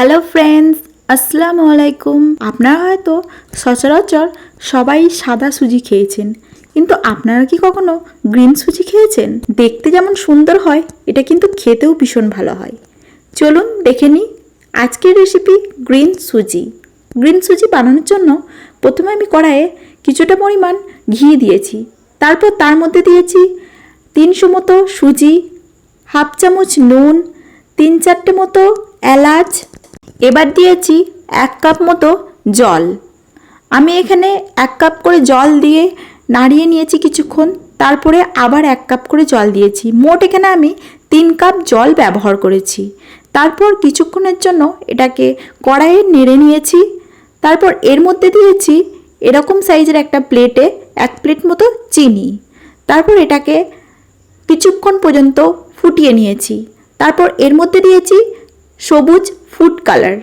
Hello friends আসসালামু আলাইকুম আপনারা হয়তো সচরাচর সবাই সাদা সুজি খেয়েছেন, কিন্তু আপনারা কি কখনো গ্রিন সুজি খেয়েছেন? দেখতে যেমন সুন্দর হয়, এটা কিন্তু খেতেও ভীষণ ভালো হয়। চলুন দেখে নিই আজকের রেসিপি গ্রিন সুজি। গ্রিন সুজি বানানোর জন্য প্রথমে আমি কড়াইয়ে কিছুটা পরিমাণ ঘি দিয়েছি। তারপর তার মধ্যে দিয়েছি তিনশো মতো সুজি, হাফ চামচ নুন, তিন চারটে মতো এলাচ এবার দিয়েছি এক কাপ মতো জল। আমি এখানে এক কাপ করে জল দিয়ে নাড়িয়ে নিয়েছি কিছুক্ষণ, তারপরে আবার এক কাপ করে জল দিয়েছি। মোট এখানে আমি তিন কাপ জল ব্যবহার করেছি। তারপর কিছুক্ষণের জন্য এটাকে কড়াইয়ে নেড়ে নিয়েছি। তারপর এর মধ্যে দিয়েছি এরকম সাইজের একটা প্লেটে এক প্লেট মতো চিনি। তারপর এটাকে কিছুক্ষণ পর্যন্ত ফুটিয়ে নিয়েছি। তারপর এর মধ্যে দিয়েছি সবুজ ফুড কালার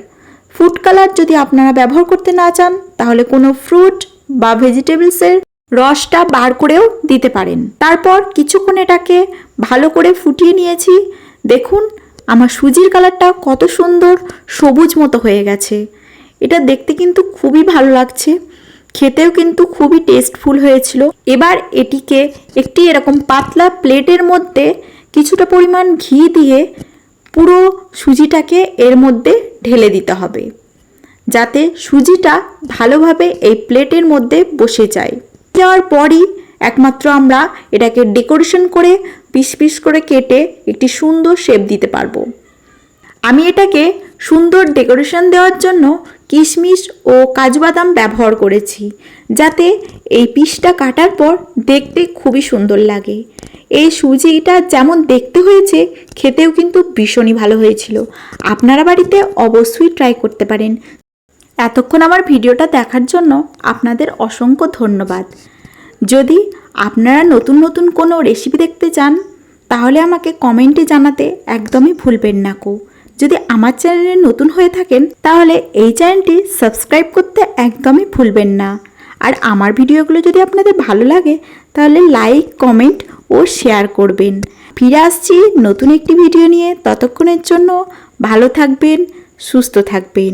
ফুড কালার যদি আপনারা ব্যবহার করতে না চান, তাহলে কোনো ফ্রুট বা ভেজিটেবলসের রসটা বার করেও দিতে পারেন। তারপর কিছুক্ষণ এটাকে ভালো করে ফুটিয়ে নিয়েছি। দেখুন, আমার সুজির কালারটা কত সুন্দর সবুজ মতো হয়ে গেছে। এটা দেখতে কিন্তু খুবই ভালো লাগছে। খেতেও কিন্তু খুবই টেস্টফুল হয়েছিল। এবার এটিকে একটি এরকম পাতলা প্লেটের মধ্যে কিছুটা পরিমাণ ঘি দিয়ে পুরো সুজিটাকে এর মধ্যে ঢেলে দিতে হবে, যাতে সুজিটা ভালোভাবে এই প্লেটের মধ্যে বসে যায়। যাওয়ার পরই একমাত্র আমরা এটাকে ডেকোরেশন করে পিস পিস করে কেটে একটি সুন্দর শেপ দিতে পারব। আমি এটাকে সুন্দর ডেকোরেশন দেওয়ার জন্য কিশমিশ ও কাজু বাদাম ব্যবহার করেছি, যাতে এই পিসটা কাটার পর দেখতে খুবই সুন্দর লাগে। এই সুজিটা যেমন দেখতে হয়েছে, খেতেও কিন্তু ভীষণই ভালো হয়েছিল। আপনারা বাড়িতে অবশ্যই ট্রাই করতে পারেন। এতক্ষণ আমার ভিডিওটা দেখার জন্য আপনাদের অসংখ্য ধন্যবাদ। যদি আপনারা নতুন নতুন কোনো রেসিপি দেখতে চান, তাহলে আমাকে কমেন্টে জানাতে একদমই ভুলবেন না কো। যদি আমার চ্যানেলে নতুন হয়ে থাকেন, তাহলে এই চ্যানেলটি সাবস্ক্রাইব করতে একদমই ভুলবেন না। আর আমার ভিডিওগুলো যদি আপনাদের ভালো লাগে, তাহলে লাইক, কমেন্ট ও শেয়ার করবেন। ফিরে আসছি নতুন একটি ভিডিও নিয়ে। ততক্ষণের জন্য ভালো থাকবেন, সুস্থ থাকবেন।